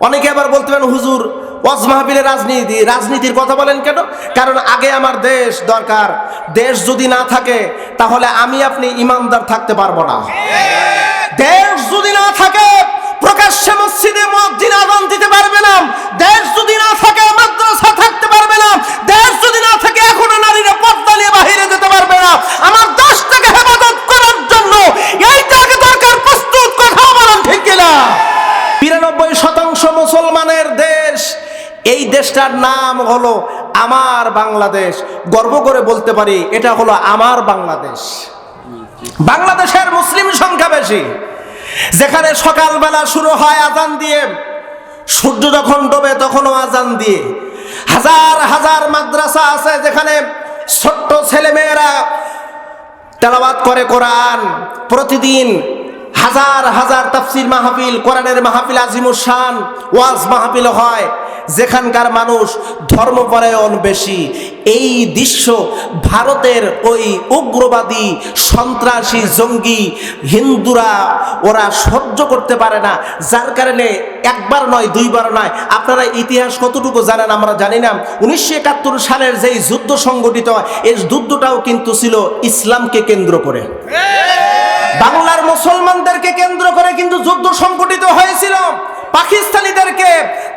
অনেকে আবার বলতে পারেন, হুজুর, ওয়াজ মাহফিলে রাজনীতি, রাজনীতির কথা বলেন কেন? কারণ আগে আমার দেশ দরকার। দেশ যদি না থাকে, তাহলে আমি আপনি ইমানদার থাকতে পারব না। দেশ যদি না থাকে, প্রকাশ্যে মসজিদে মসজিদ আজান দিতে পারবে না। দেশ যদি না থাকে, মাদ্রাসা থাকতে পারবে না। দেশ যদি না থাকে, এখনও নারীরা পর্দা নিয়ে বাহিরে যেতে পারবে না। আমার দেশটাকে হেফাজত করার জন্য এইটাকে দরকার প্রস্তুত কথা বলেন ঠিক কিনা বিরানব্বই শতাংশ মুসলমানের দেশ। এই দেশটার নাম হলো আমার বাংলাদেশ। গর্ব করে বলতে পারি, এটা হলো আমার বাংলাদেশ। বাংলাদেশের মুসলিম সংখ্যা বেশি। যেখানে সকালবেলা শুরু হয় আজান দিয়ে, সূর্য যখন ডোবে তখনও আজান দিয়ে। হাজার হাজার মাদ্রাসা আছে যেখানে ছোট্ট ছেলেমেয়েরা তেলাবাদ করে কোরআন প্রতিদিন হাজার হাজার তাফসির মাহফিল, কোরআনের মাহফিল আজিমুসান ওয়াজ মাহফিল হয়। যেখানকার মানুষ ধর্মপরায়ণ বেশি। এই দৃশ্য ভারতের ওই উগ্রবাদী, সন্ত্রাসী, জঙ্গি হিন্দুরা ওরা সহ্য করতে পারে না। যার কারণে একবার নয়, দুইবার নয়, আপনারা ইতিহাস কতটুকু জানেন আমরা জানি না। উনিশশো একাত্তর সালের যেই যুদ্ধ সংগঠিত হয়, এই যুদ্ধটাও কিন্তু ছিল ইসলামকে কেন্দ্র করে। বাংলার মুসলমানদেরকে কেন্দ্র করে কিন্তু যুদ্ধ সংগঠিত হয়েছিল। পাকিস্তানিদেরকে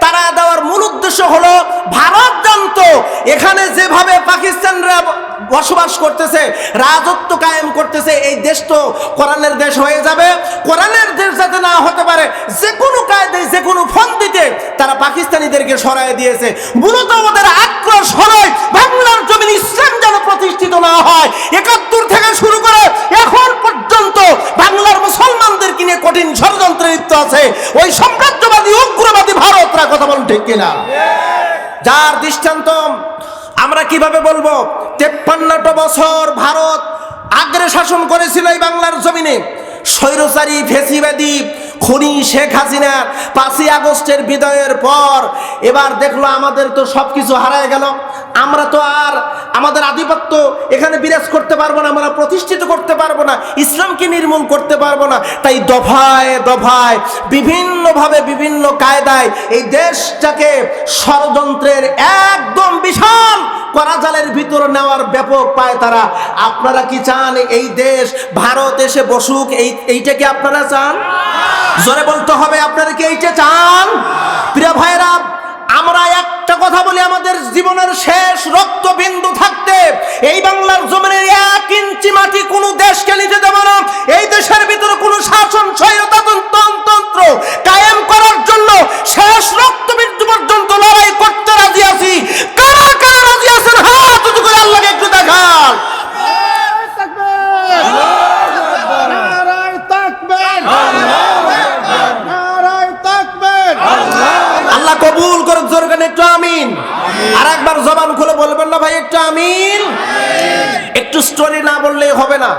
তারা দেওয়ার মূল উদ্দেশ্য হলো, ভারত জানতো এখানে যেভাবে পাকিস্তানরা বসবাস করতেছে, রাজত্ব কায়েম করতেছে, এই দেশ তো কোরআনের দেশ হয়ে যাবে। কোরআনের দেশ যাতে না হতে পারে, যে কোনো কায়দায়, যে কোনো ফন্দিতে তারা পাকিস্তানিদেরকে সরাই দিয়েছে। মূলত ওদের আক্রোশ হলো বাংলার জমিন ইসলাম যেন প্রতিষ্ঠিত না হয়। একাত্তর থেকে শুরু করে এখন পর্যন্ত বাংলার মুসলমানদেরকে নিয়ে কঠিন ষড়যন্ত্রে লিপ্ত আছে। ওই সাম্রাজ্যবাদী, উগ্রবাদী ভারতরা কথা বলুন ঠিক কিনা? যার দৃষ্টান্ত আমরা কীভাবে বলব? তেপ্পান্নটা বছর ভারত আগ্রে শাসন করেছিল এই বাংলার জমিনে। স্বৈরচারী ফেসিবাদী খনি শেখ হাসিনার পাঁচই আগস্টের বিদয়ের পর এবার দেখল আমাদের তো সব কিছু হারায় গেল। আমরা তো আর আমাদের আধিপত্য এখানে বিরাজ করতে পারব না, আমরা প্রতিষ্ঠিত করতে পারব না, ইসলামকে নির্মূল করতে পারব না। তাই দফায় দফায়, বিভিন্নভাবে বিভিন্ন কায়দায় এই দেশটাকে ষড়যন্ত্রের একদম বিশাল করাজালের ভিতর নেওয়ার ব্যাপক পায় তারা। আপনারা কি চান এই দেশ, ভারত এসে বসুক, এই, এইটা কি আপনারা চান? জোরে বলতে হবে, আপনারা কি এইটা চান? প্রিয় ভাইরা আমরা একটা কথা বলি আমাদের জীবনের শেষ রক্তবিন্দু থাকতে। এই বাংলার জমিনের এক ইঞ্চি মাটি কোনো দেশকে নিতে দেব না। এই দেশের ভিতরে কোনো শাসন স্বৈরতন্ত্র কায়েম করার জন্য শেষ রক্তবিন্দু পর্যন্ত লড়াই করতে রাজি আছি। কারা কারা রাজি আছেন? হাত করে আল্লাহকে একটু দেখান। কবুল জোর করে একটু আমিন। আর একবার জবান খুলে বলবেন না ভাই একটু আমিন। একটু স্টোরি না বললেই হবে না।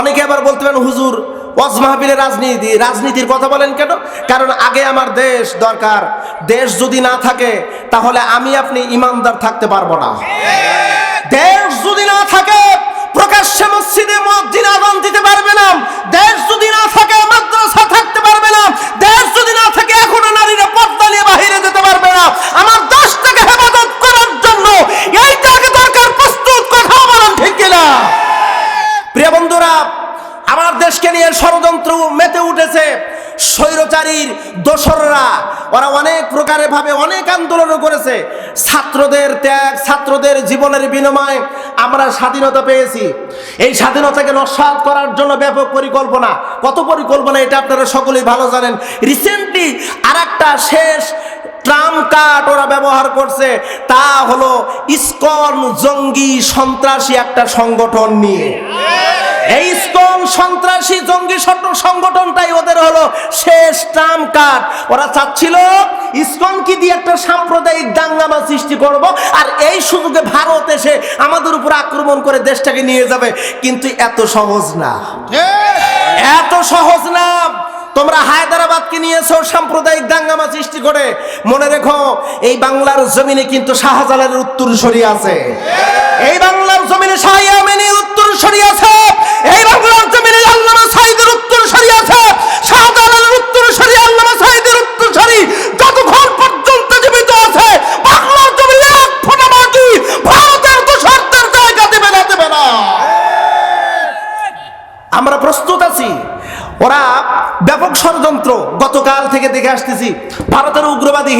অনেকে আবার বলতে পারেন হুজুর ওয়াজ রাজনীতি রাজনীতির কথা বলেন কেন? কারণ আগে আমার দেশ দরকার। দেশ যদি না থাকে তাহলে আমি আপনি ইমানদার থাকতে পারব না। দেশ যদি না থাকে প্রকাশ্যে মসজিদে মসজিদ আজান দিতে পারবে না। দেশ যদি না থাকে মাদ্রাসা থাকতে পারবে না। দেশ যদি না থাকে এখনও নারীরা পর্দা নিয়ে বাহিরে আমার দেশটাকে হেফাজত করার জন্য এইটাকে দরকার প্রস্তুত কথা বলেন ঠিক কিনা? প্রিয় বন্ধুরা, আমার দেশকে নিয়ে ষড়যন্ত্র মেতে উঠেছে স্বৈরচারীর দোসররা। ওরা অনেক প্রকারে ভাবে অনেক আন্দোলনও করেছে। ছাত্রদের ত্যাগ, ছাত্রদের জীবনের বিনিময়ে আমরা স্বাধীনতা পেয়েছি। এই স্বাধীনতাকে নস্বাত করার জন্য ব্যাপক পরিকল্পনা। কত পরিকল্পনা এটা আপনারা সকলেই ভালো জানেন। রিসেন্টলি আর শেষ ট্রাম কার্ড ওরা ব্যবহার করছে তা হলো ইসকন জঙ্গি সন্ত্রাসী একটা সংগঠন নিয়ে। এই ইসকন সন্ত্রাসী জঙ্গি সংগঠনটাই ওদের হলো শেষ ট্রাম কার্ড। ওরা চাচ্ছিল ইসকন কি দিয়ে একটা সাম্প্রদায়িক দাঙ্গামা সৃষ্টি করব আর এই সুযোগে ভারত এসে আমাদের উপর আক্রমণ করে দেশটাকে নিয়ে যাবে। কিন্তু এত সহজ না। এত সহজ না। তোমরা হায়দ্রাবাদকে নিয়েছো, সাম্প্রদায়িক দাঙ্গামা সৃষ্টি করে। মনে রেখো, এই বাংলার জমিনে কিন্তু শাহজালালের উত্তর সরি আছে। এই বাংলার জমিনে মেনে উত্তর সরি আছে।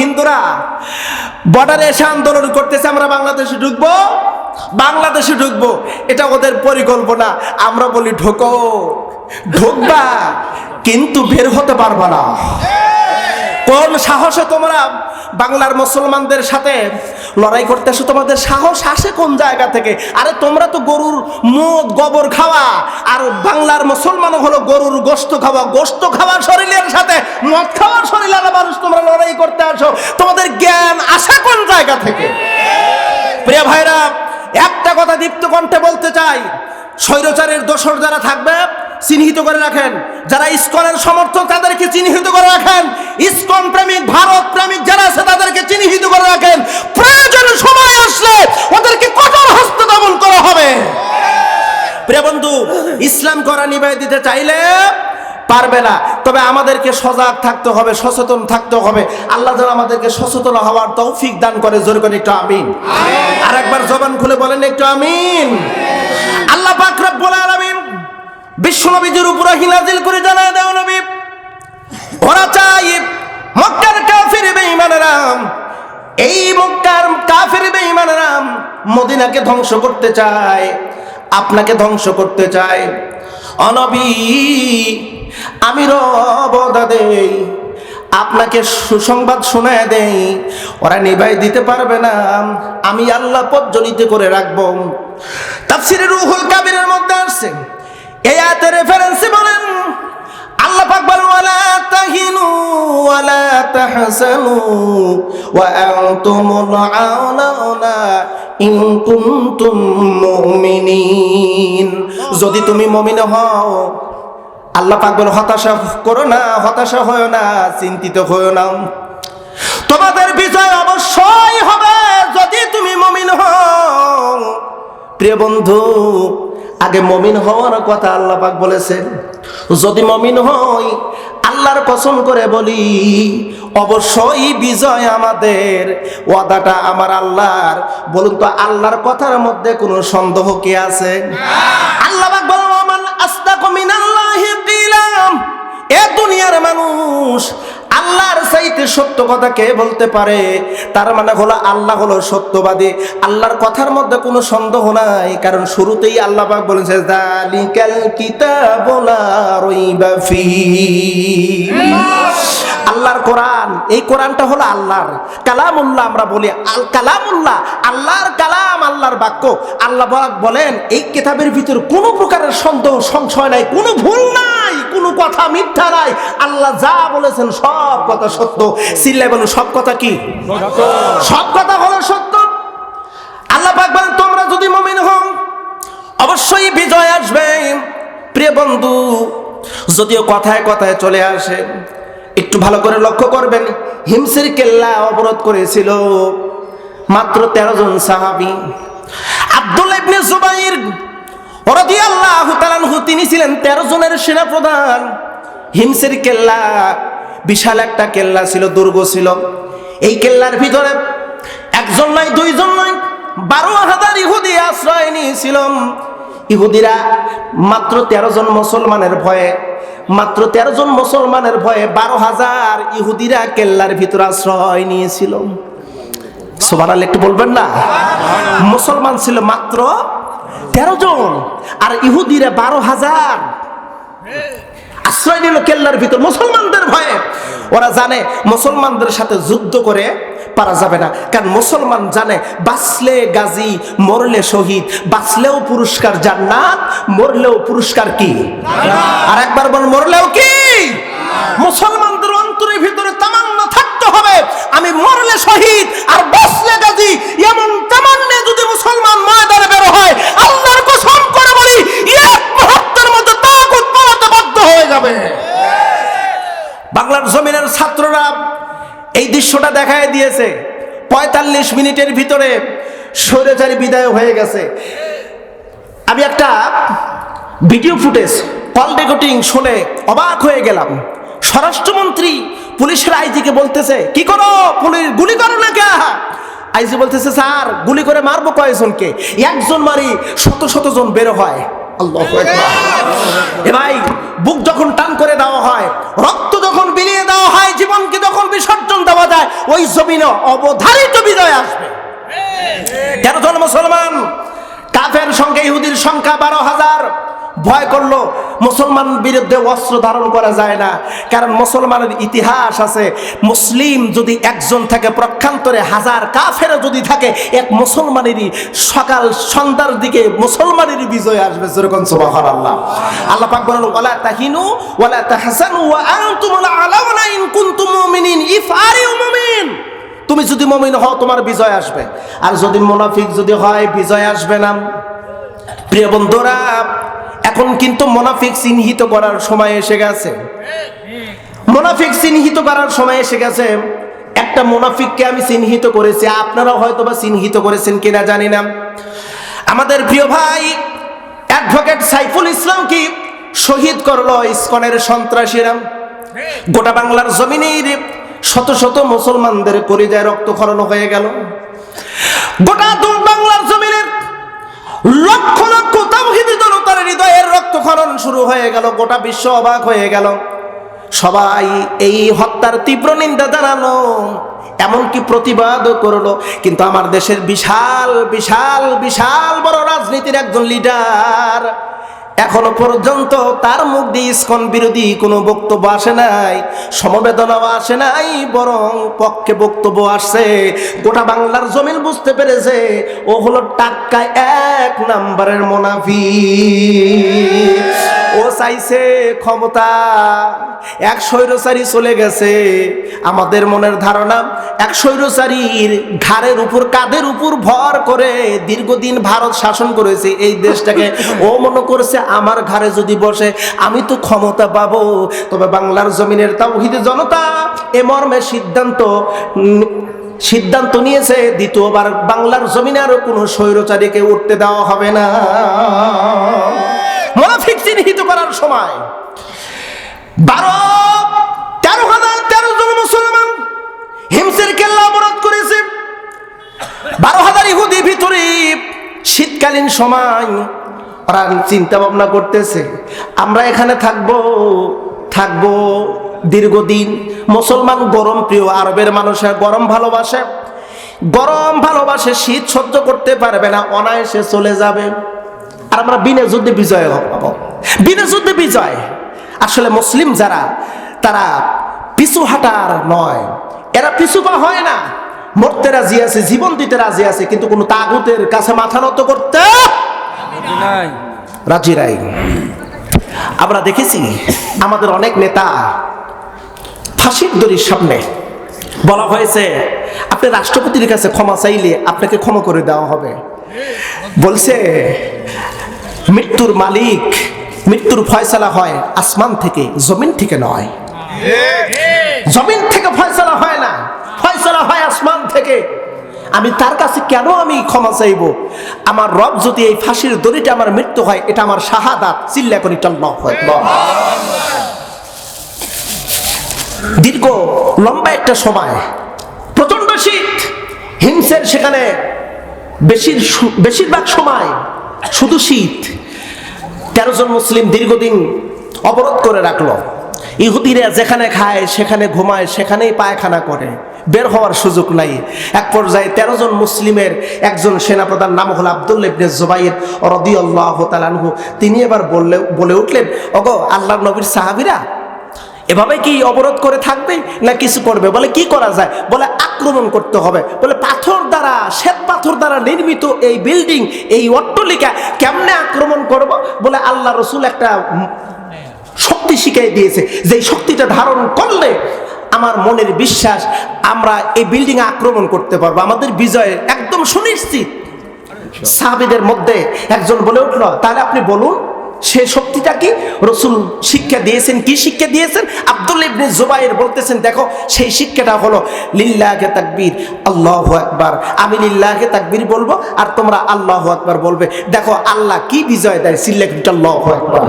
হিন্দুরা বর্ডারে এসে আন্দোলন করতেছে, আমরা বাংলাদেশে ঢুকবো? বাংলাদেশে ঢুকবো। এটা ওদের পরিকল্পনা। আমরা বলি ঢোকো। ঢুকবা, কিন্তু বের হতে পারবা না। কোন সাহসে তোমরা বাংলার মুসলমানদের সাথে লড়াই করতে আসো তোমাদের সাহস আসে কোন জায়গা থেকে? আরে তোমরা তো গরুর মদ, গোবর খাওয়া, আর বাংলার মুসলমান হলো গরুর গোস্ত খাওয়া। গোস্ত খাওয়ার শরীরের সাথে, মদ খাওয়ার শরীরের মানুষ তোমরা লড়াই করতে আসো। তোমাদের জ্ঞান আসে কোন জায়গা থেকে? প্রিয় ভাইরা, একটা কথা দীপ্ত কণ্ঠে বলতে চাই। স্বৈরচারের দোসর যারা থাকবে চিহ্নিত করে রাখেন। যারা ইস্কনের সমর্থক, তাদেরকে চিহ্নিত করে রাখেন। ইস্কন প্রেমিক, ভারত প্রেমিক যারা আছে, তাদেরকে চিহ্নিত করে রাখেন। প্রয়োজন সময় আসলে ওদেরকে কঠোর হস্ত দমন করা হবে। প্রিয় বন্ধু, ইসলাম করা নিবাই দিতে চাইলে পারবে না। তবে আমাদেরকে সজাগ থাকতে হবে, সচেতন থাকতে হবে। আল্লাহ যেন আমাদেরকে সচেতন হওয়ার তৌফিক দান করে। জোর করে একটু আমিন। আর একবার জবান খুলে বলেন একটু আমিন। আল্লাহ পাক রব্বুল আলামিন বিশ্ব নবীজির উপরে হিনাজিল করে জানায় দেও নবী। ওরা চাই মক্কার কাফির বেঈমানেরা, এই মক্কার কাফির বেঈমানেরা মদিনাকে ধ্বংস করতে চায়, আপনাকে ধ্বংস করতে চায়। অনবী আমি রবদা দেই, আপনাকে সুসংবাদ শোনায় দেই, ওরা নিভাই দিতে পারবে না, আমি আল্লাহ পজ্জলিত করে রাখব। তাফসিরে রুহুল কাবিরের মধ্যে আসছে। এই আয়াতের রেফারেন্সে বলেন, আল্লাহ পাক বলেন, ওয়ালা তাহিনু, ওয়ালা তাহসানু, ওয়া আনতুমুল আউলাউনা ইন কুনতুম মুমিনিন। যদি তুমি মুমিন হও, আল্লাহ পাক বলে হতাশা করো না, হতাশা হয় না, চিন্তিত হও না। তোমাদের বিজয় অবশ্যই হবে যদি তুমি মমিন হও। প্রিয় বন্ধু আগে মমিন হওয়ার কথা আল্লাহ পাক বলেছেন। যদি মমিন হই, আল্লাহর কসম করে বলি, অবশ্যই বিজয় আমাদের। ওয়াদাটা আমার আল্লাহর। বলুন তো, আল্লাহর কথার মধ্যে কোনো সন্দেহ কি আছে? আল্লাহ পাক কিলাম এ দুনিয়ার মানুষ আল্লাহর চাইতে সত্য কথা কে বলতে পারে? তার মানে হলো আল্লাহ হলো সত্যবাদী। আল্লাহর কথার মধ্যে কোনো সন্দেহ নাই, কারণ শুরুতেই আল্লাহ পাক বলেছে জালিকাল কিতাবু লা রাইবা ফীহি আল্লাহর কোরআন, এই কোরআনটা হলো আল্লাহর। কালামুল্লাহ আমরা বলি আল কালামুল্লাহ, আল্লাহর কালাম, আল্লাহর বাক্য। আল্লাহ বলেন, এই কিতাবের ভিতর কোনো প্রকারের সন্দেহ, সংশয় নাই, কোনো ভুল নাই। কোনো কথা মিথ্যা নাই। আল্লাহ যা বলেছেন সব কথা সত্য। সিল্লাই বলুন সব কথা কি? সব কথা হলো সত্য। আল্লাহ পাক বলেন, তোমরা যদি মমিন হও, অবশ্যই বিজয় আসবে। প্রিয় বন্ধু, যদিও কথায় কথায় চলে আসে, একটু ভালো করে লক্ষ্য করবেন হিমসির কেল্লা অবরোধ করেছিল মাত্র তেরো জন সাহাবি। আব্দুল ইবনে জুবাইর তিনি ছিলেন তেরো জনের সেনাপ্রধান। হিমসের কেল্লা, বিশাল একটা কেল্লা ছিল, দুর্গ ছিল। এই কেল্লার ভিতরে একজন নয়, দুইজন নয়, বারো হাজার ইহুদি আশ্রয় নিয়েছিলাম ইহুদিরা মাত্র তেরো জন মুসলমানের ভয়ে, মাত্র তেরো জন মুসলমানের ভয়ে বারো হাজার ইহুদিরা কেল্লার ভিতরে আশ্রয় নিয়েছিল। সোবানাল একটু বলবেন না? মুসলমান ছিল মাত্র তেরো জন। আর ইহুদিরা বারো হাজার। আশ্রয় নিল কেল্লার ভিতর। মুসলমানদের ভয়ে। ওরা জানে মুসলমানদের সাথে যুদ্ধ করে পারা যাবে না। কারণ মুসলমান জানে বাঁচলে গাজী মরলে শহীদ বাঁচলেও পুরস্কার জান্নাত মরলেও পুরস্কার কি? আর একবার বল মরলেও কি? মুসলমানদের অন্তরের ভিতরে থাকতে হবে, আমি মরলে শহীদ, আর বাঁচলে গাজী, এমন তামান্নে যদি মুসলমান ময়দানে বের হয়, আল্লাহর কসম করে বলি, এক মুহূর্তের মধ্যে তাগুত পালাতে বাধ্য হয়ে যাবে। বাংলার জমিনের ছাত্ররা এই দৃশ্যটা দেখায় দিয়েছে। পঁয়তাল্লিশ মিনিটের ভিতরে স্বৈরাচারী বিদায় হয়ে গেছে। আমি একটা ভিডিও ফুটেজ, কল রেকর্ডিং শুনে অবাক হয়ে গেলাম। স্বরাষ্ট্রমন্ত্রী পুলিশের আইজিকে বলতেছে, কি করো? পুলিশ গুলি করো না কে? আইজি বলতেছে, স্যার, গুলি করে মারবো কয়েকজনকে একজন মারি শত শত জন বের হয়। আল্লাহ বুক যখন টান করে দেওয়া হয়, রক্ত যখন বিলিয়ে দেওয়া হয়, জীবনকে যখন বিসর্জন দেওয়া যায়, ওই জমিনে অবধারিত বিজয় আসবে। তেরো জন মুসলমান, কাফের সঙ্গে ইহুদির সংখ্যা বারো হাজার। ভয় করল, মুসলমান বিরুদ্ধে অস্ত্র ধারণ করা যায় না। কারণ মুসলমানের ইতিহাস আছে, মুসলিম যদি একজন থাকে, প্রক্ষান্তরে হাজার কাফের যদি থাকে, এক মুসলমানেরই সকাল সন্ধ্যার দিকে মুসলমানেরই বিজয় আসবে, যেরকম সুবাহান আল্লাহ আল্লাহ পাক বলেন, ওয়ালা তাহিনু, ওয়ালা তাহসানু ওয়া আনতুমুল আলাউনা ইন কুনতুম মুমিনিন ইফআরিউ মুমিন। তুমি যদি মমিন হও, তোমার বিজয় আসবে। আর যদি মোনাফিক যদি হয়, বিজয় আসবে না। প্রিয় বন্ধুরা এখন কিন্তু মোনাফিক চিহ্নিত করার সময় এসে গেছে। মোনাফিক চিহ্নিত করার সময় এসে গেছে, একটা মোনাফিককে আমি চিহ্নিত করেছি আপনারাও হয়তো বা চিহ্নিত করেছেন কিনা জানি না। আমাদের প্রিয় ভাই অ্যাডভোকেট সাইফুল ইসলাম কি শহীদ করল ইসকনের সন্ত্রাসীরা? গোটা বাংলার জমিনের শত শত মুসলমানদের কলিজায় রক্তক্ষরণ হয়ে গেল। গোটা বাংলার জমিনের লক্ষ লক্ষ তামহিদি জনতার হৃদয়ের রক্তক্ষরণ শুরু হয়ে গেল, গোটা বিশ্ব অবাক হয়ে গেল। সবাই এই হত্যার তীব্র নিন্দা জানালো, এমনকি প্রতিবাদও করল। কিন্তু আমার দেশের বিশাল বিশাল বিশাল বড় রাজনীতির একজন লিডার এখনও পর্যন্ত তার মুখ দিয়ে ইস্কন বিরোধী কোনো বক্তব্য আসে নাই, সমবেদনাও আসে নাই, বরং পক্ষে বক্তব্য আসছে। গোটা বাংলার জমিন বুঝতে পেরেছে, ও হলো টাক্কায় এক নাম্বারের মোনাফি ও চাইছে ক্ষমতা। এক স্বৈরচারী চলে গেছে। আমাদের মনের ধারণা, এক স্বৈরচারীর ঘাড়ের উপর কাদের উপর ভর করে দীর্ঘদিন ভারত শাসন করেছে। এই দেশটাকে ও মনে করছে, আমার ঘাড়ে যদি বসে, আমি তো ক্ষমতা পাবো। তবে বাংলার জমিনের তাওহিদে জনতা এ মর্মে সিদ্ধান্ত সিদ্ধান্ত নিয়েছে, দ্বিতীয়বার বাংলার জমিনে আরও কোনো স্বৈরচারীকে উঠতে দেওয়া হবে না। মোনাফিক চিহ্নিত করার সময় বারো, তেরো হাজার তেরো জন মুসলমান হিমসের কেল্লা অবরোধ করেছে। বারো হাজার ইহুদি ভিতরে শীতকালীন সময় ওরা চিন্তা ভাবনা করতেছে, আমরা এখানে থাকব থাকব দীর্ঘদিন। মুসলমান গরম প্রিয় আরবের মানুষের গরম ভালোবাসে। গরম ভালোবাসে, শীত সহ্য করতে পারবে না, অনায়াসে চলে যাবে। আর আমরা বিনা যুদ্ধে বিজয় পাবো বিনা যুদ্ধে বিজয়। আসলে মুসলিম যারা তারা পিছু হাঁটার নয়। এরা পিছু পা হয় না। মরতে রাজি আছে জীবন দিতে রাজি আছে কিন্তু কোনো তাগুতের কাছে মাথা নত করতে রাজি রাই আমরা দেখেছি আমাদের অনেক নেতা ফাঁসির দড়ির সামনে বলা হয়েছে আপনি রাষ্ট্রপতির কাছে ক্ষমা চাইলে আপনাকে ক্ষমা করে দেওয়া হবে। বলছে মৃত্যুর মালিক, মৃত্যুর ফয়সালা হয় আসমান থেকে, জমিন থেকে নয়। জমিন থেকে ফয়সালা হয় না, ফয়সালা হয় আসমান থেকে। আমি তার কাছে কেন আমি ক্ষমা চাইব? আমার রব যদি এই ফাঁসির দড়িটা আমার মৃত্যু হয়, এটা আমার শাহাদাত, চিল্লা করি হয় দীর্ঘ, লম্বা একটা সময় প্রচণ্ড শীত হিংসের সেখানে বেশির বেশিরভাগ সময় শুধু শীত। তেরো জন মুসলিম দীর্ঘদিন অবরোধ করে রাখল। ইহুদিরা যেখানে খায়, সেখানে ঘুমায়, সেখানেই পায়খানা করে। বের হওয়ার সুযোগ নাই। এক পর্যায়ে তেরো জন মুসলিমের একজন সেনাপ্রধান নাম হল আব্দুল ইবনে জুবাইর আল্লাহ তালানহু তিনি এবার বললে, বলে উঠলেন, ওগো আল্লাহ নবীর সাহাবীরা এভাবে কি অবরোধ করে থাকবে না কিছু করবে? বলে কি করা যায়? বলে আক্রমণ করতে হবে। বলে পাথর দ্বারা, শ্বেত পাথর দ্বারা নির্মিত এই বিল্ডিং, এই অট্টলিকা কেমনে আক্রমণ করব? বলে আল্লাহ রসুল একটা শক্তি শিখিয়ে দিয়েছে। যে শক্তিটা ধারণ করলে আমার মনের বিশ্বাস আমরা এই বিল্ডিং আক্রমণ করতে পারব। আমাদের বিজয় একদম সুনিশ্চিত। সাহাবিদের মধ্যে একজন বলে উঠল, তাহলে আপনি বলুন সে শক্তিটা কি? রসুল শিক্ষা দিয়েছেন, কি শিক্ষা দিয়েছেন? আব্দুল ইবনে জুবাইর বলতেছেন, দেখো, সেই শিক্ষাটা হলো লিল্লাহকে তাকবীর, আল্লাহ আকবার। আমি লিল্লাহকে তাকবীর বলব, আর তোমরা আল্লাহ আকবার বলবে। দেখো, আল্লাহ কি বিজয় দেয়? সিল্লাহ আকবার।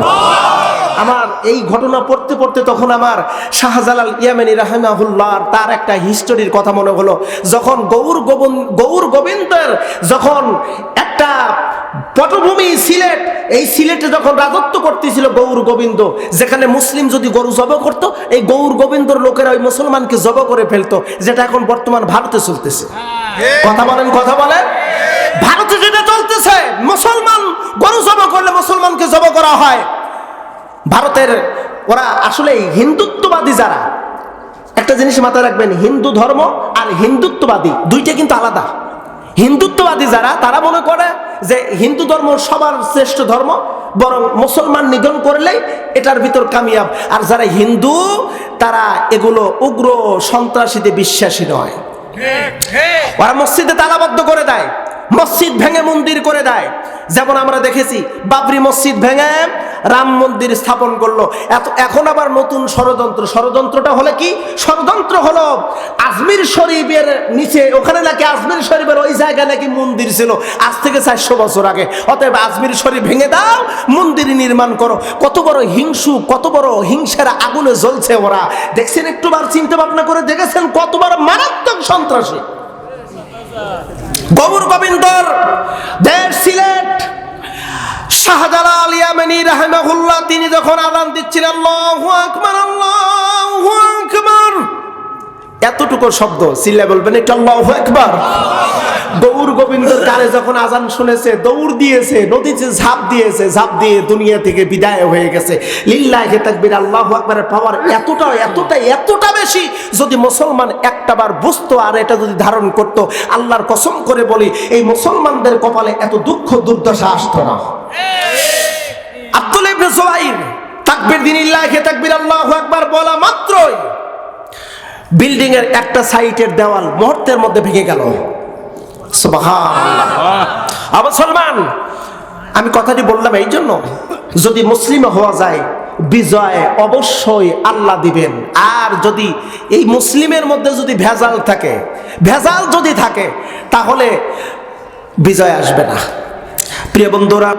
আমার এই ঘটনা পড়তে পড়তে তখন আমার শাহজালাল ইয়ামানি রাহমাহুল্লাহ তার একটা হিস্টোরির কথা মনে হলো। যখন গৌর গোবিন্দ গৌর গোবিন্দের যখন একটা পটভূমি সিলেট এই সিলেটে যখন রাজত্ব করতেছিল গৌর গোবিন্দ যেখানে মুসলিম যদি গরু জব করত এই গৌর গোবিন্দর লোকেরা ওই মুসলমানকে জব করে ফেলতো যেটা এখন বর্তমান ভারতে চলতেছে। কথা বলেন কথা বলেন। ভারতে যেটা চলতেছে মুসলমান গরু জব করলে মুসলমানকে জব করা হয়। ভারতের ওরা আসলে হিন্দুত্ববাদী যারা একটা জিনিস মাথায় রাখবেন হিন্দু ধর্ম আর হিন্দুত্ববাদী দুইটা কিন্তু আলাদা। হিন্দুত্ববাদী যারা তারা মনে করে যে হিন্দু ধর্ম সবার শ্রেষ্ঠ ধর্ম বরং মুসলমান নিধন করলেই এটার ভিতর কামিয়াব। আর যারা হিন্দু তারা এগুলো উগ্র সন্ত্রাসীতে বিশ্বাসী নয়। ওরা মসজিদে তালাবদ্ধ করে দেয় মসজিদ ভেঙে মন্দির করে দেয় যেমন আমরা দেখেছি বাবরি মসজিদ ভেঙে রাম মন্দির স্থাপন করল। এত এখন আবার নতুন ষড়যন্ত্র। ষড়যন্ত্রটা হলে কি? ষড়যন্ত্র হলো আজমির শরীফের নিচে, ওখানে নাকি আজমির শরীফের ওই জায়গায় নাকি মন্দির ছিল। আজ থেকে চারশো বছর আগে। অতএব আজমির শরীফ ভেঙে দাও, মন্দির নির্মাণ করো। কত বড় হিংসু, কত বড় হিংসার আগুনে জ্বলছে ওরা। দেখছেন একটু বার চিন্তা ভাবনা করে দেখেছেন? কত বড় মারাত্মক সন্ত্রাসী। গৌর গোবিন্দর শাহজালাল ইয়ামানি রাহিমাহুল্লাহ, তিনি যখন আদান দিচ্ছিলেন, আল্লাহু আকবার আল্লাহু আকবার। এতটুকু শব্দ চিল্লা বলবেন একটু, আল্লাহু আকবার। গৌর গোবিন্দর কানে যখন আজান শুনেছে, দৌড় দিয়েছে, নদীতে ঝাঁপ দিয়েছে, ঝাঁপ দিয়ে দুনিয়া থেকে বিদায় হয়ে গেছে। লিল্লাহি তাকবীর, আল্লাহু আকবারের পাওয়ার এতটা এতটা এতটা বেশি, যদি মুসলমান একটাবার বুঝতো আর এটা যদি ধারণ করত, আল্লাহর কসম করে বলি, এই মুসলমানদের কপালে এত দুঃখ, দুর্দশা আসতো না। আব্দুল ইবনে আল্লাহু আকবার বলা মাত্রই বিল্ডিং এর একটা সাইটের দেওয়াল মুহূর্তের মধ্যে ভেঙে গেল। আমি কথাটি বললাম এই জন্য যদি মুসলিম হওয়া যায়, বিজয় অবশ্যই আল্লাহ দিবেন। আর যদি এই মুসলিমের মধ্যে যদি ভেজাল থাকে, ভেজাল যদি থাকে, তাহলে বিজয় আসবে না। প্রিয় বন্ধুরা